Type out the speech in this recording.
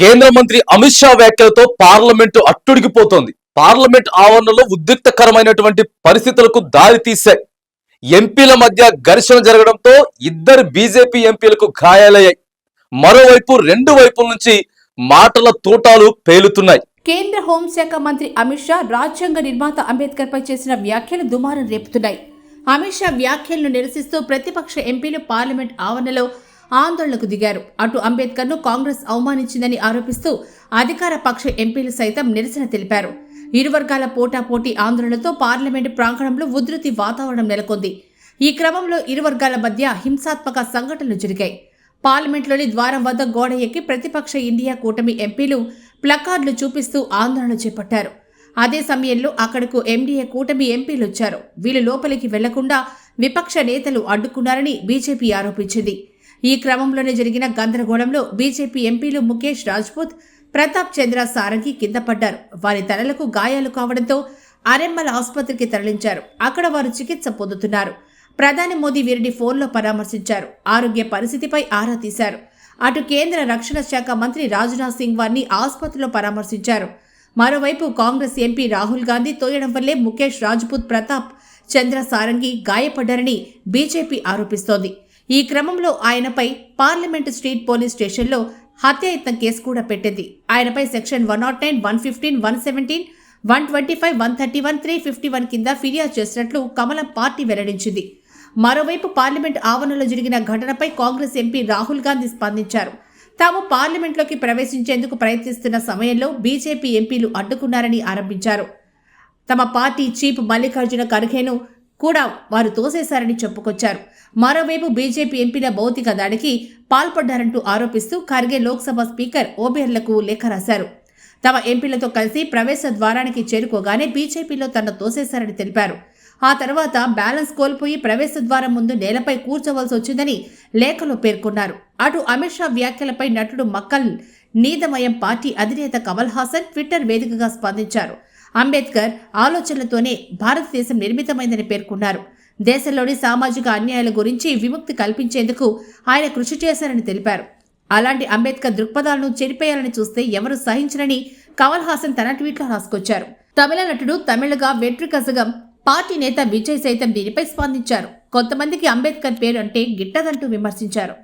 కేంద్ర మంత్రి అమిత్ షా వ్యాఖ్యలతో పార్లమెంటు అట్టుడిగిపోతోంది. పార్లమెంట్ ఆవరణలో ఉద్రిక్తకరమైనటువంటి పరిస్థితులకు దారి తీశాయి ఎంపీల మధ్య ఘర్షణ జరగడంతో ఇద్దరు బీజేపీ ఎంపీలకు గాయాలయ్యాయి. మరోవైపు రెండు వైపుల నుంచి మాటల తూటాలు పేలుతున్నాయి. కేంద్ర హోంశాఖ మంత్రి అమిత్ షా రాజ్యాంగ నిర్మాత అంబేద్కర్ పై చేసిన వ్యాఖ్యలు దుమారం రేపుతున్నాయి. అమిత్ షా వ్యాఖ్యలను నిరసిస్తూ ప్రతిపక్ష ఎంపీలు పార్లమెంట్ ఆవరణలో ఆందోళనకు దిగారు. అటు అంబేద్కర్ను కాంగ్రెస్ అవమానించిందని ఆరోపిస్తూ అధికార పక్ష ఎంపీలు సైతం నిరసన తెలిపారు. ఇరు వర్గాల పోటాపోటీ ఆందోళనతో పార్లమెంటు ప్రాంగణంలో ఉధృతి వాతావరణం నెలకొంది. ఈ క్రమంలో ఇరు వర్గాల మధ్య హింసాత్మక సంఘటనలు జరిగాయి. పార్లమెంట్లోని ద్వారం వద్ద గోడ ఎక్కి ప్రతిపక్ష ఇండియా కూటమి ఎంపీలు ప్లకార్డులు చూపిస్తూ ఆందోళన చేపట్టారు. అదే సమయంలో అక్కడకు ఎండీఏ కూటమి ఎంపీలు వచ్చారు. వీళ్ళు లోపలికి వెళ్ళకుండా విపక్ష నేతలు అడ్డుకున్నారని బీజేపీ ఆరోపించింది. ఈ క్రమంలోనే జరిగిన గందరగోళంలో బీజేపీ ఎంపీలు ముఖేష్ రాజ్పూత్ ప్రతాప్ చంద్ర సారంగి కింద పడ్డారు. వారి తలలకు గాయాలు కావడంతో అరెమ్మల ఆసుపత్రికి తరలించారు. అక్కడ వారు చికిత్స పొందుతున్నారు. ప్రధాని మోదీ వీరిని ఫోన్లో పరామర్శించారు. ఆరోగ్య పరిస్థితిపై ఆరా తీశారు. అటు కేంద్ర రక్షణ శాఖ మంత్రి రాజ్నాథ్ సింగ్ వారిని ఆసుపత్రిలో పరామర్శించారు. మరోవైపు కాంగ్రెస్ ఎంపీ రాహుల్ గాంధీ తోయడం వల్లే ముఖేష్ రాజ్పూత్ ప్రతాప్ చంద్ర సారంగి గాయపడ్డారని బీజేపీ ఆరోపిస్తోంది. ఈ క్రమంలో ఆయనపై పార్లమెంట్ స్ట్రీట్ పోలీస్ స్టేషన్లో హత్యాయత్నం కేసు కూడా పెట్టింది. ఆయనపై section one not nine one fifteen one seventeen one twenty five one thirty one three fifty one కింద ఫిర్యాదు చేసినట్లు కమలం పార్టీ వెల్లడించింది. మరోవైపు పార్లమెంట్ ఆవరణలో జరిగిన ఘటనపై కాంగ్రెస్ ఎంపీ రాహుల్ గాంధీ స్పందించారు. తాము పార్లమెంట్లోకి ప్రవేశించేందుకు ప్రయత్నిస్తున్న సమయంలో బీజేపీ ఎంపీలు అడ్డుకున్నారని ఆరంభించారు తమ పార్టీ చీఫ్ మల్లికార్జున ఖర్గేను కూడా వారు తోసేశారని చెప్పుకొచ్చారు. మరోవైపు బీజేపీ ఎంపీల భౌతిక దాడికి పాల్పడ్డారంటూ ఆరోపిస్తూ ఖర్గే లోక్సభ స్పీకర్ ఓబేర్లకు లేఖ రాశారు. తమ ఎంపీలతో కలిసి ప్రవేశ ద్వారానికి చేరుకోగానే బీజేపీలో తన తోసేశారని తెలిపారు. ఆ తర్వాత బ్యాలెన్స్ కోల్పోయి ప్రవేశ ద్వారం ముందు నేలపై కూర్చోవలసి వచ్చిందని లేఖలో పేర్కొన్నారు. అటు అమిత్ షా వ్యాఖ్యలపై నటుడు మక్కల్ నీదమయం పార్టీ అధినేత కమల్ హాసన్ ట్విట్టర్ వేదికగా స్పందించారు. అంబేద్కర్ ఆలోచనలతోనే భారతదేశం నిర్మితమైందని పేర్కొన్నారు. దేశంలోని సామాజిక అన్యాయాల గురించి విముక్తి కల్పించేందుకు ఆయన కృషి చేశారని తెలిపారు. అలాంటి అంబేద్కర్ దృక్పథాలను చెరిపేయాలని చూస్తే ఎవరు సహించరని కమల్ హాసన్ తన ట్వీట్లో రాసుకొచ్చారు. తమిళ నటుడు తమిళగా వెట్రికసగం పార్టీ నేత విజయ్ సైతం దీనిపై స్పందించారు. కొంతమందికి అంబేద్కర్ పేరు అంటే గిట్టదంటూ విమర్శించారు.